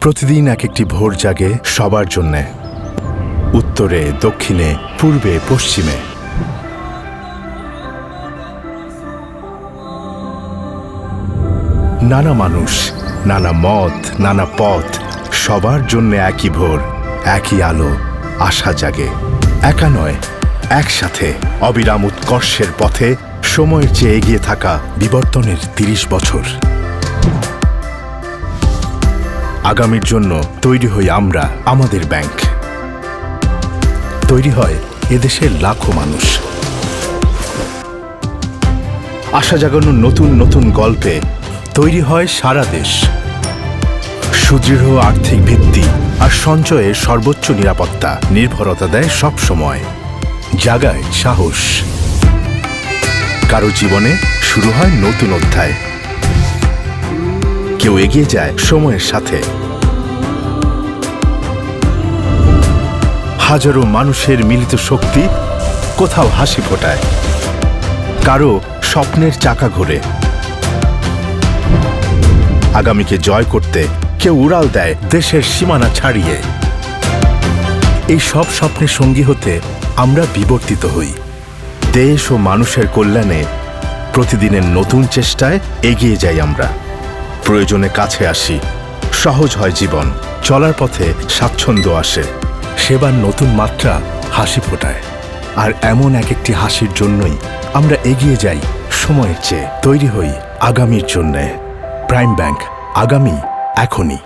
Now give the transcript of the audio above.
প্রতিদিন এক একটি ভোর জাগে সবার জন্যে। উত্তরে, দক্ষিণে, পূর্বে, পশ্চিমে। নানা মানুষ, নানা মত, নানা পথ, সবার জন্য একই ভোর, একই আলো, আশা জাগে। একা নয়, একসাথে, অবিরাম উৎকর্ষের পথে সময়ের চেয়ে এগিয়ে থাকা বিবর্তনের তিরিশ বছর। আগামীর জন্য তৈরি হই আমরা আমাদের ব্যাংক। তৈরি হয় এদেশের লাখো মানুষ। আশা জাগানোর নতুন নতুন গল্পে তৈরি হয় সারা দেশ। সুদৃঢ় আর্থিক ভিত্তি আর সঞ্চয়ের সর্বোচ্চ নিরাপত্তা নির্ভরতা দেয় সব সময়। জাগায় সাহস। কারও জীবনে শুরু হয় নতুন অধ্যায়। কেউ এগিয়ে যায় সময়ের সাথে। হাজারো মানুষের মিলিত শক্তি কোথাও হাসি ফোটায়। কারও স্বপ্নের চাকা ঘোরে। আগামীকে জয় করতে কেউ উড়াল দেয় দেশের সীমানা ছাড়িয়ে। এই সব স্বপ্নের সঙ্গী হতে আমরা বিবর্তিত হই। দেশ ও মানুষের কল্যাণে প্রতিদিনের নতুন চেষ্টায় এগিয়ে যাই আমরা। প্রয়োজনে কাছে আসি। সহজ হয় জীবন, চলার পথে স্বাচ্ছন্দ্য আসে। সেবার নতুন মাত্রা হাসি ফোটায়। আর এমন এক একটি হাসির জন্যই আমরা এগিয়ে যাই সময়ের চেয়ে, তৈরি হই আগামীর জন্যে। প্রাইম ব্যাংক, আগামী এখনই।